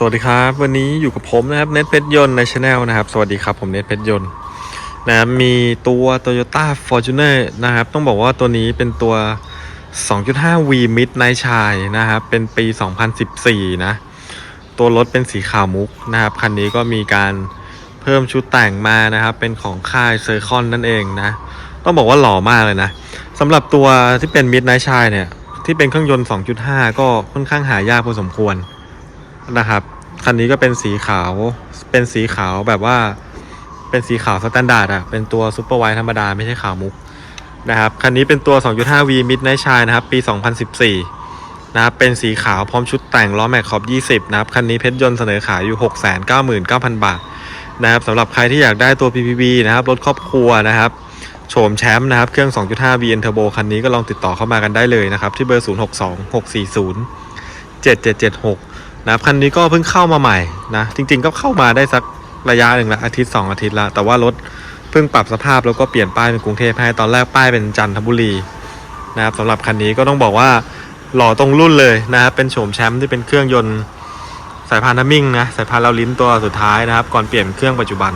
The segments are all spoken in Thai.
สวัสดีครับ วันนี้อยู่กับผมนะครับเน็ตเพชรยนต์ในช anel นะครับ สวัสดีครับผมเน็ตเพชรยนต์นะครับมีตัว Toyota Fortuner นะครับ ต้องบอกว่าตัวนี้เป็นตัว 2.5V Midnight Shine นะครับ เป็นปี 2014 นะ ตัวรถเป็นสีขาวมุกนะครับ คันนี้ก็มีการเพิ่มชุดแต่งมานะครับ เป็นของค่ายเซอร์คอนนั่นเองนะ ต้องบอกว่าหล่อมากเลยนะสำหรับตัวที่เป็น Midnight Shine เนี่ย ที่เป็นเครื่องยนต์ 2.5 ก็ค่อนข้างหายากพอสมควร นะครับ คันนี้ก็เป็นสีขาว เป็นสีขาวแบบว่า เป็นสีขาวสแตนดาร์ดอะเป็นตัวซูเปอร์ไวท์ธรรมดาไม่ใช่ขาวมุกนะครับ คันนี้เป็นตัว 2.5V Midnight Shine นะครับ ปี 2014 นะครับ เป็นสีขาวพร้อมชุดแต่งล้อแม็กขอบ 20 นะครับ คันนี้เพชรยนต์เสนอขายอยู่ 699,000 บาทนะครับสำหรับใครที่อยากได้ตัว PPV นะครับ รถครอบครัวนะครับโฉมแชมป์นะครับ เครื่อง 2.5V N Turbo คันนี้ก็ลองติดต่อเข้ามากันได้เลยนะครับ ที่เบอร์ 062 640 7776 นะครับคันนี้ก็เพิ่งเข้ามาใหม่นะจริง ๆ ก็เข้ามาได้สักระยะหนึ่งละอาทิตย์ 2 อาทิตย์ละแต่ว่ารถเพิ่งปรับสภาพแล้วก็เปลี่ยนป้ายเป็นกรุงเทพให้ตอนแรกป้ายเป็นจันทบุรีนะครับสำหรับคันนี้ก็ต้องบอกว่าหล่อตรงรุ่นเลยนะครับเป็นโฉมแชมป์ที่เป็นเครื่องยนต์สายพานทัมมิ่งนะสายพานเราลิ้นตัวสุดท้ายนะครับ ก่อนเปลี่ยนเครื่องปัจจุบัน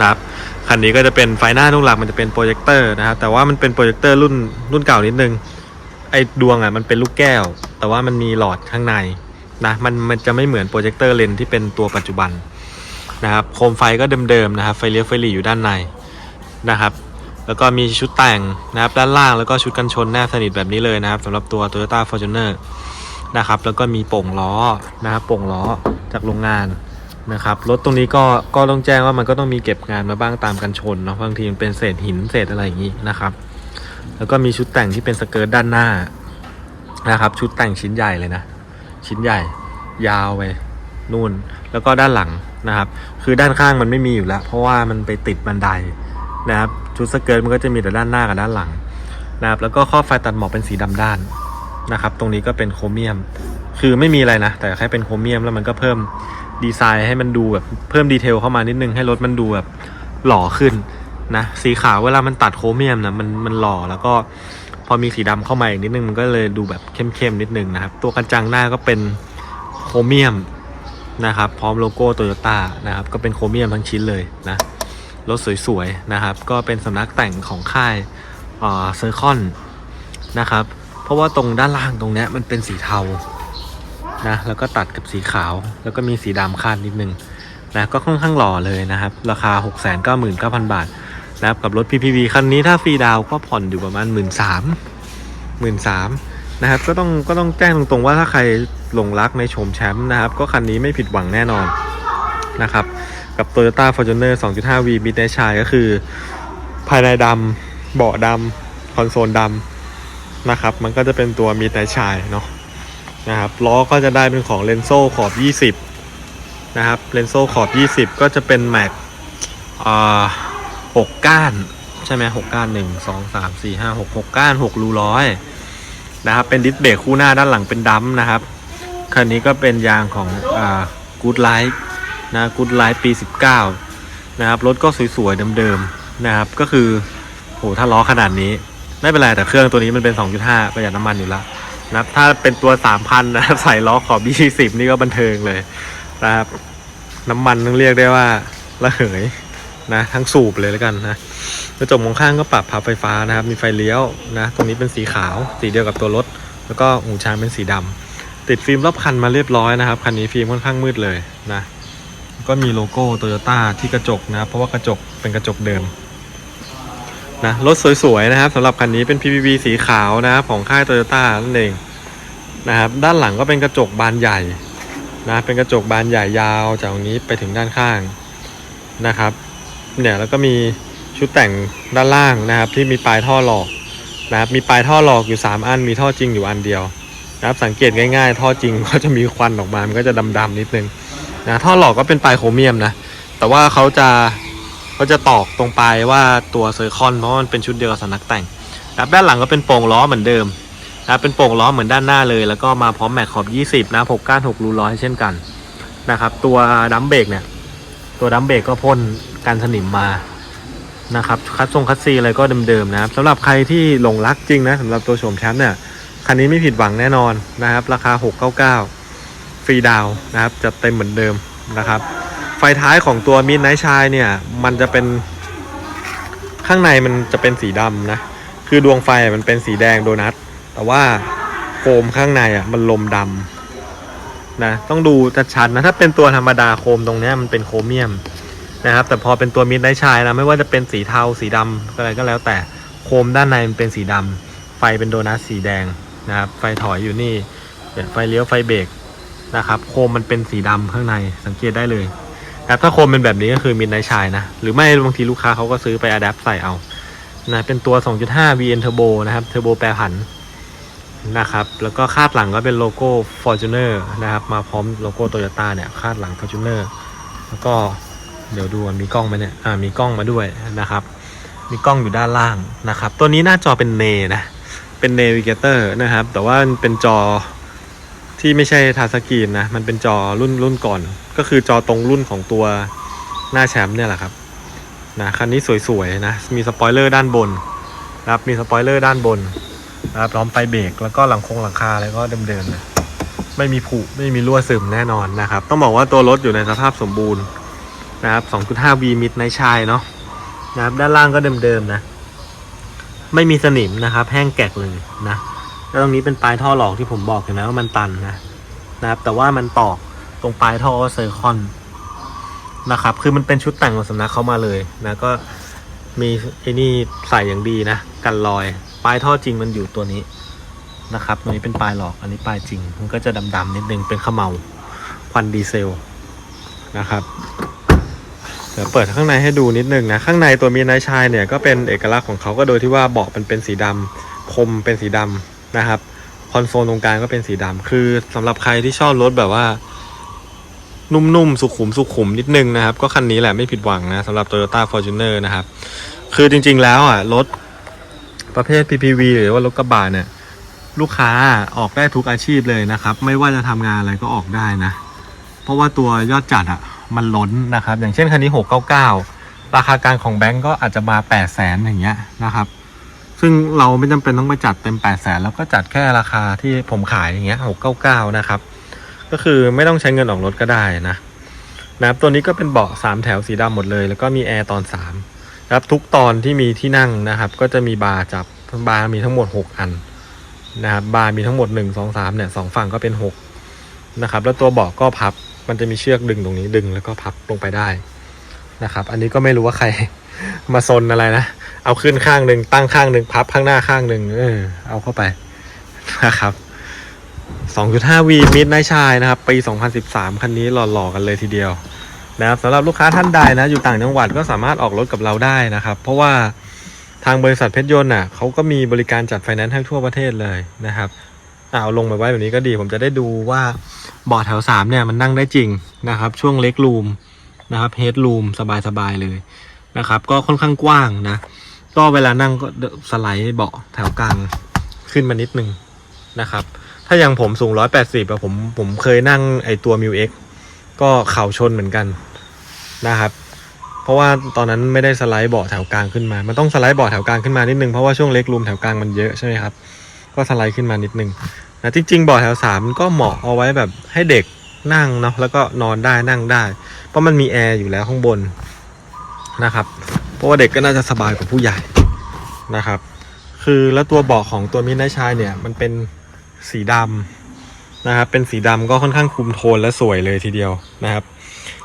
นะครับคันนี้ก็จะเป็นไฟหน้าทุกหลักมันจะเป็นโปรเจคเตอร์นะครับแต่ว่ามันเป็นโปรเจคเตอร์รุ่นรุ่นเก่านิดนึงไอ้ดวงอะมันเป็นลูกแก้ว แต่ว่ามันมีหลอดข้างใน นะมันมันจะไม่เหมือนโปรเจคเตอร์เลนที่เป็นตัวปัจจุบันนะครับโคมไฟก็เดิมๆนะครับไฟเลี้ยวไฟหลีอยู่ด้านในนะครับ แล้วก็มีชุดแต่งนะครับด้านล่างแล้วก็ชุดกันชนแนบสนิทแบบนี้เลยนะครับสำหรับตัว Toyota Fortuner นะครับแล้วก็มีโป่งล้อนะครับโป่งล้อจากโรงงานนะครับรถตรงนี้ก็ก็ต้องแจ้งว่ามันก็ต้องมีเก็บงานมาบ้างตามกันชนเนาะบางทีมันเป็นเศษหินเศษอะไรอย่างนี้นะครับ แล้วก็มีชุดแต่งที่เป็นสเกิร์ตด้านหน้านะครับชุดแต่งชิ้นใหญ่เลยนะ ชิ้นใหญ่ ยาวไปนู่น แล้วก็ด้านหลังนะครับ คือด้านข้างมันไม่มีอยู่แล้ว เพราะว่ามันไปติดบันไดนะครับชุดสเกิร์ตมันก็จะมีแต่ด้านหน้ากับด้านหลังนะครับแล้วก็ข้อไฟตัดหมอกเป็นสีดำด้านนะครับ ตรงนี้ก็เป็นโครเมียม คือไม่มีอะไรนะ แต่แค่เป็นโครเมียมแล้วมันก็เพิ่มดีไซน์ให้มันดูแบบเพิ่มดีเทลเข้ามานิดนึงให้รถมันดูแบบหล่อขึ้นนะสีขาวเวลามันตัดโครเมียมนะมันมันหล่อแล้วก็ พอมีสีดำเข้ามาอีกนิดนึงมันก็เลยดูแบบเข้มๆนิดนึงนะครับ ตัวกระจังหน้าก็เป็นโครเมียมนะครับ พร้อมโลโก้โตโยต้านะครับ ก็เป็นโครเมียมทั้งชิ้นเลยนะรถสวยๆนะครับ ก็เป็นสำนักแต่งของค่ายเซอร์คอนนะครับ เพราะว่าตรงด้านล่างตรงเนี้ยมันเป็นสีเทานะแล้วก็ตัดกับสีขาวแล้วก็มีสีดำคาดนิดนึงนะก็ค่อนข้างหล่อเลยนะครับ ราคา 699,000 บาท นะครับกับรถ PPV คันนี้ถ้าฟรีดาวก็ผ่อนอยู่ประมาณ 1 3 0 0 0 0 0 3นะครับก็ต้องก็ต้องแจ้งตรงๆว่าถ้าใครหลงรักในโฉมแชมป์นะครับ ก็คันนี้ไม่ผิดหวังแน่นอนนะครับ กับ Toyota Fortuner 2.5V b i d n i g h t s h i ก็คือ ภายในดำเบาะดำคอนโซลดำนะครับ มันก็จะเป็นตัว Midnight s h i เนาะนะครับล้อก็จะได้เป็นของ Lenso ขอบ 20 นะครับ Lenso ขอบ 20 ก็จะเป็นแม็กอ่า หกก้าน ใช่ไหมหกก้านหนึ่งสองสามสี่ห้าหกหกก้านหกรูร้อยนะครับ เป็นดิสเบรกคู่หน้าด้านหลังเป็นดัมนะครับ คันนี้ก็เป็นยางของอ่ากูดไลท์นะกูดไลท์ปี 19 นะครับ รถก็สวยๆเดิมๆนะครับ ก็คือโหถ้าล้อขนาดนี้ ไม่เป็นไร แต่เครื่องตัวนี้มันเป็น 2.5 ประหยัดน้ำมันอยู่แล้วนะครับถ้าเป็นตัว 3,000 นะครับใส่ล้อขอบ 20 นี่ก็บันเทิงเลยนะครับ น้ำมันต้องเรียกได้ว่าระเหย นะทั้งสูบเลยแล้วกันนะกระจกมองข้างก็ปรับพับไฟฟ้านะครับ มีไฟเลี้ยวนะตรงนี้เป็นสีขาวสีเดียวกับตัวรถ แล้วก็หูช้างเป็นสีดำติดฟิล์มรอบคันมาเรียบร้อยนะครับคันนี้ฟิล์มค่อนข้างมืดเลยนะก็มีโลโก้โตโยต้าที่กระจกนะเพราะว่ากระจกเป็นกระจกเดิมนะรถสวยๆนะครับสำหรับคันนี้เป็น PPV สีขาวนะครับของค่ายโตโยต้านั่นเองนะครับด้านหลังก็เป็นกระจกบานใหญ่นะเป็นกระจกบานใหญ่ยาวจากตรงนี้ไปถึงด้านข้างนะครับ เนี่ยแล้วก็มีชุดแต่งด้านล่างนะครับ ที่มีปลายท่อหลอกนะครับมีปลายท่อหลอกอยู่ 3 อันมีท่อจริงอยู่อันเดียวนะครับสังเกตง่ายๆ ท่อจริงก็จะมีควันออกมา มันก็จะดำๆนิดนึงนะท่อหลอกก็เป็นปลายโครเมียมนะแต่ว่าเขาจะเขาจะตอกตรงปลายว่าตัวเซอร์คอนเพราะมันเป็นชุดเดียวกับสนักแต่งนะด้านหลังก็เป็นโป่งล้อเหมือนเดิมนะเป็นโป่งล้อเหมือนด้านหน้าเลย แล้วก็มาพร้อมแม็กขอบ 20 นะ6ก้าน6รูร้อยเช่นกันนะครับตัวดัมเบรกเนี่ยตัวดัมเบรกก็พ่น กันสนิมมานะครับคัดทรงคัดซีอะไรก็เดิมๆนะครับสำหรับใครที่หลงรักจริงนะสำหรับตัวโฉมแชมป์เนี่ยคันนี้ไม่ผิดหวังแน่นอนนะครับ ราคา 699 ฟรีดาวนะครับจะเต็มเหมือนเดิมนะครับ ไฟท้ายของตัวมิดไนท์ชายเนี่ยมันจะเป็นข้างในมันจะเป็นสีดำนะคือดวงไฟมันเป็นสีแดงโดนัทแต่ว่าโคมข้างในอะมันลมดำนะต้องดูชัดๆนะถ้าเป็นตัวธรรมดาโคมตรงเนี้ยมันเป็นโครเมียม นะครับ แต่พอเป็นตัวมิดไนท์ชายนะ ไม่ว่าจะเป็นสีเทาสีดำอะไรก็แล้วแต่โคมด้านในมันเป็นสีดำไฟเป็นโดนัทสีแดงนะครับ ไฟถอยอยู่นี่ไฟเลี้ยวไฟเบรกนะครับ โคมมันเป็นสีดำข้างในสังเกตได้เลยนะครับถ้าโคมเป็นแบบนี้ก็คือมินไนชายนะ หรือไม่บางทีลูกค้าเขาก็ซื้อไปอัดแอปใส่เอานะเป็นตัว 2.5 VN Turbo นะครับเทอร์โบแปรผันนะครับแล้วก็คาดหลังก็เป็นโลโก้ Fortuner นะครับ มาพร้อมโลโก้ Toyota เนี่ยคาดหลัง Fortuner แล้วก็ เดี๋ยวดูมีกล้องไหมเนี่ยอ่ามีกล้องมาด้วยนะครับ มีกล้องอยู่ด้านล่างนะครับ ตัวนี้หน้าจอเป็นเนนะ เป็น Navigator นะครับ แต่ว่าเป็นจอที่ไม่ใช่ทัชสกรีนนะ มันเป็นจอรุ่นรุ่นก่อน ก็คือจอตรงรุ่นของตัวหน้าแชมป์เนี่ยแหละครับนะคันนี้สวยๆนะ มีสปอยเลอร์ด้านบนนะครับ มีสปอยเลอร์ด้านบนนะครับพร้อมไฟเบรกแล้วก็หลังคงหลังคาอะไรก็เดิมๆเลยไม่มีผุไม่มีรั่วซึมแน่นอนนะครับ ต้องบอกว่าตัวรถอยู่ในสภาพสมบูรณ์ นะครับ 2.5V มิดในชายเนาะนะครับ ด้านล่างก็เดิมๆนะ ไม่มีสนิมนะครับ แห้งแกะเลยนะแล้วตรงนี้เป็นปลายท่อหลอกที่ผมบอกเห็นไหมว่ามันตันนะนะครับ แต่ว่ามันตอกตรงปลายท่อเซอร์คอนนะครับ คือมันเป็นชุดแต่งของสำนักเขามาเลยนะ ก็มีไอ้นี่ใส่อย่างดีนะ กันรอย ปลายท่อจริงมันอยู่ตัวนี้นะครับตัวนี้เป็นปลายหลอก อันนี้ปลายจริง มันก็จะดำๆนิดนึง เป็นขมเมาควันดีเซลนะครับ เดี๋ยวเปิดข้างในให้ดูนิดนึงนะ ข้างในตัวมีนายชายเนี่ยก็เป็นเอกลักษณ์ของเขาก็โดยที่ว่าเบาะมันเป็นสีดำคมเป็นสีดำนะครับ คอนโซลตรงกลางก็เป็นสีดำคือสำหรับใครที่ชอบรถแบบว่า นุ่มๆ สุขุมสุขุมนิดนึงนะครับ ก็คันนี้แหละไม่ผิดหวังนะสำหรับ Toyota Fortuner นะครับ คือจริงๆแล้วอะรถประเภท PPV หรือว่ารถกระบะเนี่ยลูกค้าออกได้ทุกอาชีพเลยนะครับ ไม่ว่าจะทำงานอะไรก็ออกได้นะ เพราะว่าตัวยอดจัดอะ มันล้นนะครับ อย่างเช่นคันนี้ 699 ราคากลางของแบงก์ก็อาจจะมา8 0 0แสนอย่างเงี้ยนะครับ ซึ่งเราไม่จำเป็นต้องไปจัดเต็ม8 0 0แสนแล้วก็จัดแค่ราคาที่ผมขายอย่างเงี้ย699 นะครับ ก็คือไม่ต้องใช้เงินออกรถก็ได้นะนะครับตัวนี้ก็เป็นเบาะ3แถวสีดำหมดเลย แล้วก็มีแอร์ตอน3นะครับทุกตอนที่มีที่นั่งนะครับ ก็จะมีบาร์จับบาร์มีทั้งหมด 6 อันนะครับบาร์มีทั้งหมด 1 2 3เนี่ยสองฝั่งก็เป็น 6 นะครับ แล้วตัวเบาะก็พับ มันจะมีเชือกดึงตรงนี้ดึงแล้วก็พับลงไปได้นะครับ อันนี้ก็ไม่รู้ว่าใครมาซนอะไรนะ เอาขึ้นข้างหนึ่งตั้งข้างหนึ่งพับข้างหน้าข้างหนึ่งเออเอาเข้าไปนะครับ 2.5V มิดไนชายนะครับ ปี 2013 คันนี้หล่อๆกันเลยทีเดียวนะครับสำหรับลูกค้าท่านใดนะอยู่ต่างจังหวัดก็สามารถออกรถกับเราได้นะครับ เพราะว่าทางบริษัทเพชรยนต์น่ะเขาก็มีบริการจัดไฟแนนซ์ให้ทั่วประเทศเลยนะครับ อ่าเอาลงมาไว้แบบนี้ก็ดี ผมจะได้ดูว่าเบาะแถว3เนี่ยมันนั่งได้จริงนะครับ ช่วงเล็กรูมนะครับเฮดรูมสบายๆเลยนะครับ ก็ค่อนข้างกว้างนะ ก็เวลานั่งก็สไลด์เบาะแถวกลางขึ้นมานิดนึงนะครับ ถ้าอย่างผมสูง180อะผมผมเคยนั่งไอตัว m ิว X ก็เข่าชนเหมือนกันนะครับ เพราะว่าตอนนั้นไม่ได้สไลด์เบาะแถวกลางขึ้นมา มันต้องสไลด์เบาะแถวกลางขึ้นมานิดนึงเพราะว่าช่วงเล็กรูมแถวกลางมันเยอะใช่ไหมครับ ก็สไลด์ขึ้นมานิดนึงนะจริงๆเบาะแถวสามก็เหมาะเอาไว้แบบให้เด็กนั่งเนาะแล้วก็นอนได้นั่งได้ เพราะมันมีแอร์อยู่แล้วข้างบนนะครับเพราะว่าเด็กก็น่าจะสบายกว่าผู้ใหญ่นะครับ คือแล้วตัวเบาะของตัวมินไนชายเนี่ยมันเป็นสีดำนะครับ เป็นสีดำก็ค่อนข้างคุมโทนและสวยเลยทีเดียวนะครับ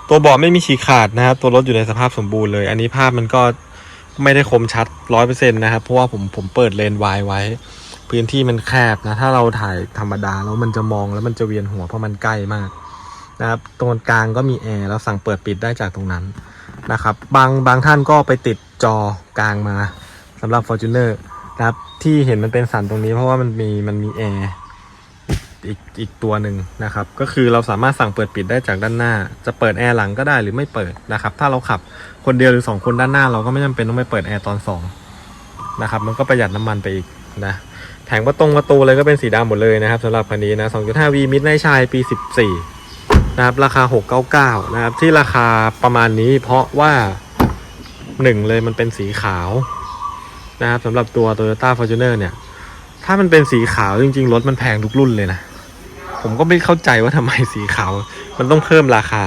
ตัวเบาะไม่มีฉีกขาดนะครับ ตัวรถอยู่ในสภาพสมบูรณ์เลย อันนี้ภาพมันก็ไม่ได้คมชัดร้อยเปอร์เซ็นต์นะครับ เพราะว่าผมผมเปิดเลนส์วายไว้ พื้นที่มันแคบนะ ถ้าเราถ่ายธรรมดาแล้วมันจะมองแล้วมันจะเวียนหัวเพราะมันใกล้มากนะครับ ตรงกลางก็มีแอร์แล้วสั่งเปิดปิดได้จากตรงนั้นนะครับ บางบางท่านก็ไปติดจอกลางมาสำหรับ Fortuner นะครับ ที่เห็นมันเป็นสันตรงนี้ เพราะว่ามันมีมันมีแอร์อีกอีกตัวหนึ่งนะครับ ก็คือเราสามารถสั่งเปิดปิดได้จากด้านหน้า จะเปิดแอร์หลังก็ได้หรือไม่เปิดนะครับ ถ้าเราขับคนเดียวหรือสองคนด้านหน้า เราก็ไม่จำเป็นต้องไปเปิดแอร์ตอนสองนะครับ มันก็ประหยัดน้ำมันไปอีก นะแผงประตงประตูเลยก็เป็นสีดำหมดเลยนะครับสำหรับคันนี้นะ 2.5V มิดไนชายปี 14 นะครับ ราคา 699 นะครับ ที่ราคาประมาณนี้เพราะว่าหนึ่งเลยมันเป็นสีขาวนะครับสำหรับตัว Toyota Fortuner เนี่ย ถ้ามันเป็นสีขาวจริงๆ รถมันแพงทุกรุ่นเลยนะ ผมก็ไม่เข้าใจว่าทำไมสีขาว มันต้องเพิ่มราคา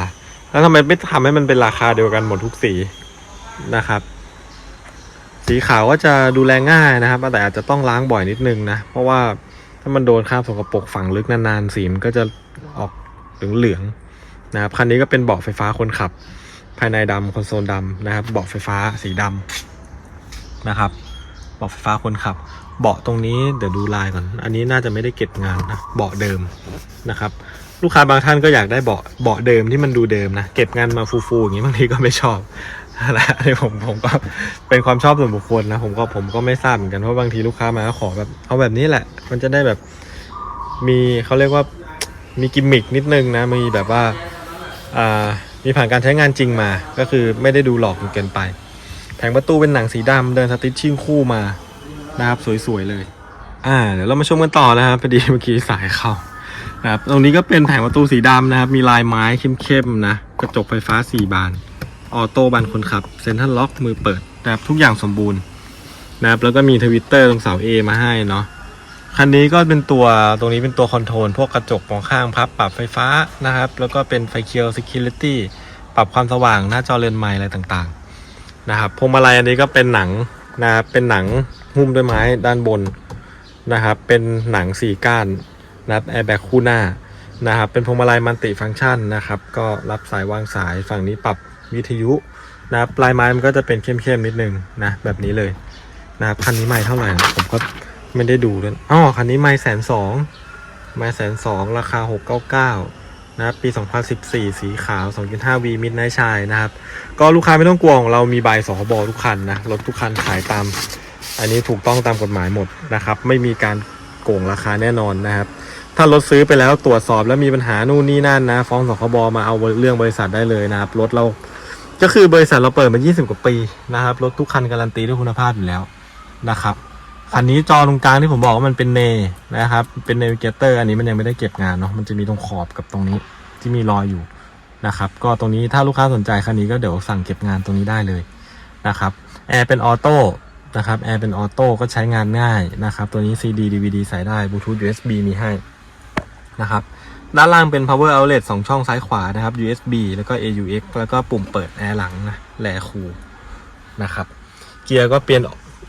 แล้วทำไมไม่ทำให้มันเป็นราคาเดียวกันหมดทุกสีนะครับ สีขาวก็จะดูแลง่ายนะครับ แต่อาจจะต้องล้างบ่อยนิดนึงนะ เพราะว่าถ้ามันโดนคราบสกปรกฝังลึกนานๆสีมันก็จะออกเหลืองๆนะครับคันนี้ก็เป็นเบาะไฟฟ้าคนขับ ภายในดำคอนโซลดำนะครับเบาะไฟฟ้าสีดำนะครับเบาะไฟฟ้าคนขับ เบาะตรงนี้เดี๋ยวดูลายก่อน อันนี้น่าจะไม่ได้เก็บงานนะเบาะเดิมนะครับ ลูกค้าบางท่านก็อยากได้เบาะเบาะเดิมที่มันดูเดิมนะเก็บงานมาฟูๆอย่างนี้บางทีก็ไม่ชอบ นะอันนี้ผมผมก็เป็นความชอบส่วนบุคคลนะ ผมก็ผมก็ไม่ทราบเหมือนกันเพราะบางทีลูกค้ามาขอแบบเอาแบบนี้แหละ มันจะได้แบบมีเขาเรียกว่ามีกิมมิกนิดนึงนะ มีแบบว่าอ่ามีผ่านการใช้งานจริงมา ก็คือไม่ได้ดูหลอกเกินไป แผงประตูเป็นหนังสีดำเดินสติชชิ่งคู่มานะครับสวยๆเลย อ่า เดี๋ยวเรามาชมกันต่อนะครับพอดีเมื่อกี้สายเข้านะครับตรงนี้ก็เป็นแผงประตูสีดำนะครับ มีลายไม้เข้มๆนะ กระจกไฟฟ้า4บาน ออโต้บานคนขับเซ็นทรัลล็อกมือเปิดนะครับทุกอย่างสมบูรณ์นะครับแล้วก็มีทวิตเตอร์ตรงเสา A มาให้เนาะคันนี้ก็เป็นตัวตรงนี้เป็นตัวคอนโทรลพวกกระจกมองข้างพับปรับไฟฟ้านะครับ แล้วก็เป็นไฟเคียว Security ปรับความสว่างหน้าจอเลนส์ไมล์อะไรต่างๆนะครับพวงมาลัยอันนี้ก็เป็นหนังนะครับเป็นหนังหุ้มด้วยไม้ด้านบนนะครับเป็นหนังสี่ก้านนะครับแอร์แบ็กคู่หน้านะครับเป็นพวงมาลัยมัลติฟังก์ชันนะครับก็รับสายวางสายฝั่งนี้ปรับ วิทยุนะครับปลายไม้มันก็จะเป็นเข้มๆนิดนึงนะแบบนี้เลยนะครับคันนี้ไม่เท่าไหร่นะผมก็ไม่ได้ดูด้วยอ๋อคันนี้ไม่แสนสองไม่แสนสองราคา 699นะครับปี 2014 สีขาว 2.5V มิดไนชายนะครับ ก็ลูกค้าไม่ต้องกลัวของเรามีใบสคบทุกคันนะรถทุกคันขายตาม อันนี้ถูกต้องตามกฎหมายหมดนะครับ ไม่มีการโกงราคาแน่นอนนะครับ ถ้ารถซื้อไปแล้วตรวจสอบแล้วมีปัญหานู่นนี่นั่นนะ ฟ้องสคบมาเอาเรื่องบริษัทได้เลยนะครับรถเรา ก็คือบริษัทเราเปิดมา 20 กว่าปีนะครับ รถทุกคันการันตีด้วยคุณภาพอยู่แล้วนะครับคันนี้จอตรงกลางที่ผมบอกว่ามันเป็นเนนะครับ เป็นเนวิเกเตอร์อันนี้มันยังไม่ได้เก็บงานเนาะมันจะมีตรงขอบกับตรงนี้ที่มีรอยอยู่นะครับ ก็ตรงนี้ถ้าลูกค้าสนใจคันนี้ก็เดี๋ยวสั่งเก็บงานตรงนี้ได้เลยนะครับแอร์เป็นออโต้นะครับแอร์เป็นออโต้ก็ใช้งานง่ายนะครับ ตัวนี้ CD DVD ใส่ได้บลูทูธ USB มีให้นะครับ ด้านล่างเป็น power outlet 2 ช่องซ้ายขวานะครับ USB แล้วก็ AUX แล้วก็ปุ่มเปิดแอร์หลังนะแลคูลนะครับ เกียร์ก็เปลี่ยน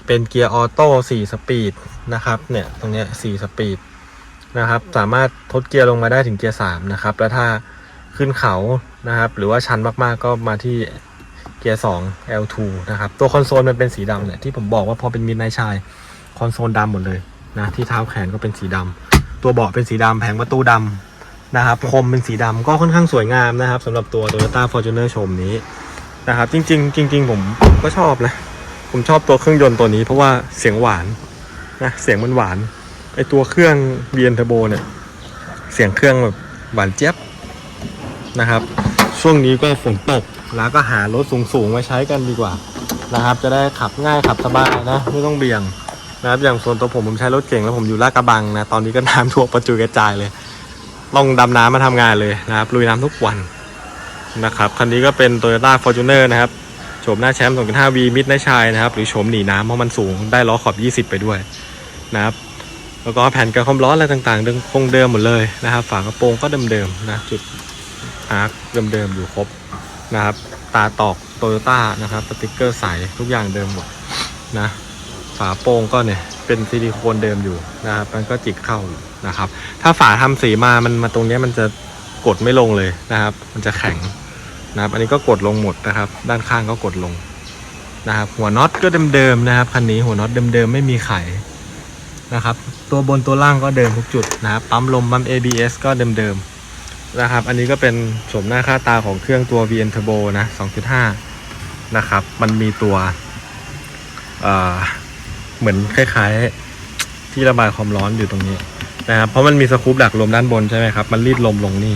เป็นเกียร์ออโต้4สปีดนะครับ เนี่ยตรงเนี้ย4สปีดนะครับ สามารถทดเกียร์ลงมาได้ถึงเกียร์3นะครับ แล้วถ้าขึ้นเขานะครับ หรือว่าชันมากๆก็มาที่เกียร์2 L2 นะครับ ตัวคอนโซลมันเป็นสีดำเนี่ยที่ผมบอกว่าพอเป็นมิดไนชายคอนโซลดำหมดเลยนะที่เท้าแขนก็เป็นสีดำตัวเบาะเป็นสีดำแผงประตูดำ นะครับคมเป็นสีดำก็ค่อนข้างสวยงามนะครับสำหรับตัว Toyota Fortuner ชมนี้นะครับจริง ๆ จริง ๆ ผมก็ชอบนะ ผมชอบตัวเครื่องยนต์ตัวนี้เพราะว่าเสียงหวานนะเสียงมันหวานไอตัวเครื่อง BN Turbo เนี่ย เสียงเครื่องแบบหวานเจี๊ยบนะครับ ช่วงนี้ก็ฝนตกแล้วก็หารถสูงๆมาใช้กันดีกว่านะครับ จะได้ขับง่ายขับสบายนะไม่ต้องเบี่ยงนะครับอย่างส่วนตัวผมผมใช้รถเก่งแล้วผมอยู่ลาดกระบังนะตอนนี้ก็น้ำท่วมประจุกระจายเลย ต้องดำน้ำมาทำงานเลยนะครับลุยน้ำทุกวันนะครับคันนี้ก็เป็น Toyota Fortuner นะครับโฉมหน้าแชมป์ 2.5V มิดไนชายนะครับ หรือโฉมหนีน้ำเพราะมันสูงได้ล้อขอบ 20 ไปด้วยนะครับแล้วก็แผ่นกันความร้อนอะไรต่างๆเดิมคงเดิมหมดเลยนะครับ ฝากระโปรงก็เดิมๆนะจุดอาร์คเดิมๆอยู่ครบนะครับ ตาตอกโตโยต้านะครับสติกเกอร์ใสทุกอย่างเดิมหมดนะฝาโปรงก็เนี่ย เป็นซิลิโคนเดิมอยู่นะครับมันก็จิกเข้านะครับ ถ้าฝาทำสีมามันมาตรงนี้มันจะกดไม่ลงเลยนะครับ มันจะแข็งนะครับ อันนี้ก็กดลงหมดนะครับ ด้านข้างก็กดลงนะครับ หัวน็อตก็เดิมๆนะครับคันนี้หัวน็อตเดิมๆไม่มีไขนะครับ ตัวบนตัวล่างก็เดิมทุกจุดนะครับปั๊มลมปั๊ม ABS ก็เดิมๆนะครับ อันนี้ก็เป็นโฉมหน้าค่าตาของเครื่องตัว VN Turbo นะ 2.5 นะครับ มันมีตัว เหมือนคล้าย ๆ ที่ระบายความร้อนอยู่ตรงนี้นะครับเพราะมันมีสกู๊ปดักลมด้านบนใช่ไหมครับ มันรีดลมลงนี่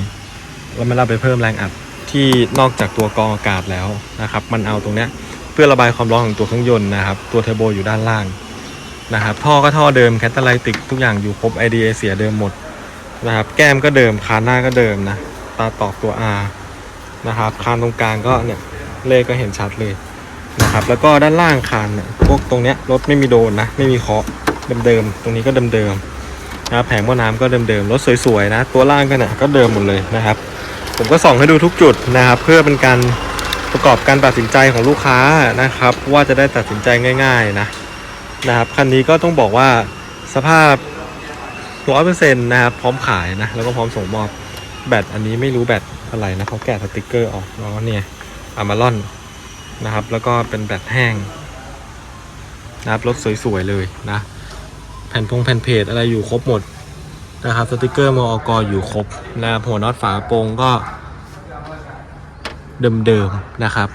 แล้วมันเอาไปเพิ่มแรงอัดที่นอกจากตัวกรองอากาศแล้วนะครับ มันเอาตรงเนี้ยเพื่อระบายความร้อนของตัวเครื่องยนต์นะครับ ตัวเทอร์โบอยู่ด้านล่างนะครับ ท่อก็ท่อเดิมแคตตาไลติกทุกอย่างอยู่ครบ IDA เสียเดิมหมดนะครับ แก้มก็เดิมคานหน้าก็เดิมนะ ตาตอกตัว R นะครับ คานตรงกลางก็เนี่ยเลขก็เห็นชัดเลย นะครับ แล้วก็ด้านล่างคานเนะพวกตรงเนี้ยรถไม่มีโดนนะ ไม่มีเคาะเดิมๆตรงนี้ก็เดิมๆนะแผงหม้อน้ำก็เดิมๆรถสวยๆนะ ตัวล่างก็เนี่ยก็เดิมหมดเลยนะครับ ผมก็ส่องให้ดูทุกจุดนะครับ เพื่อเป็นการประกอบการตัดสินใจของลูกค้านะครับ ว่าจะได้ตัดสินใจง่าย ๆนะนะครับคันนี้ก็ต้องบอกว่าสภาพร้อยเปอร์เซ็นต์นะครับพร้อมขายนะแล้วก็พร้อมส่งมอบแบตอันนี้ไม่รู้แบตอะไรนะเขาแกะสติกเกอร์ออกแล้วเนี่ยอามารอน นะครับ แล้วก็เป็นแบตแห้งนะครับรถสวยๆเลยนะ แผ่นพงแผ่นเพจอะไรอยู่ครบหมดนะครับสติกเกอร์มอกอยู่ครบนะบหัวน็อตฝาโปรงก็เดิมๆนะครับ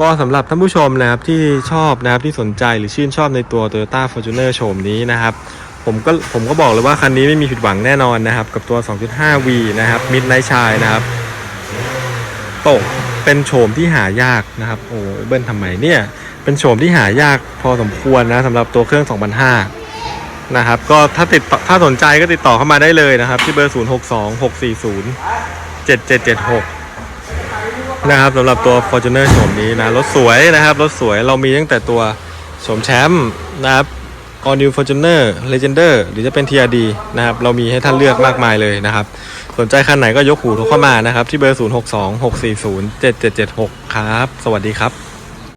ก็สำหรับท่านผู้ชมนะครับที่ชอบนะครับที่สนใจหรือชื่นชอบในตัว Toyota Fortuner โฉมนี้นะครับ ผมก็ผมก็บอกเลยว่าคันนี้ไม่มีผิดหวังแน่นอนนะครับ กับตัว 2.5V นะครับ Midnight Shine นะครับ โตก เป็นโฉมที่หายากนะครับโอ้เบิ้ลทำไมเนี่ยเป็นโฉมที่หายากพอสมควรนะสำหรับตัวเครื่อง 2005 นะครับ ก็ถ้าติดถ้าสนใจก็ติดต่อเข้ามาได้เลยนะครับ ที่เบอร์ 0 6 2 6 4 0 7 7 7 6 นะครับสำหรับตัว Fortuner โฉมนี้นะรถสวยนะครับรถสวยเรามีตั้งแต่ตัวโฉมแชมป์นะครับ All New Fortuner Legender หรือจะเป็น TRD นะครับเรามีให้ท่านเลือกมากมายเลยนะครับ สนใจคันไหนก็ยกหูโทรเข้ามานะครับ ที่เบอร์ 0 6 2 6 4 0 7 7 7 6 ครับ สวัสดีครับ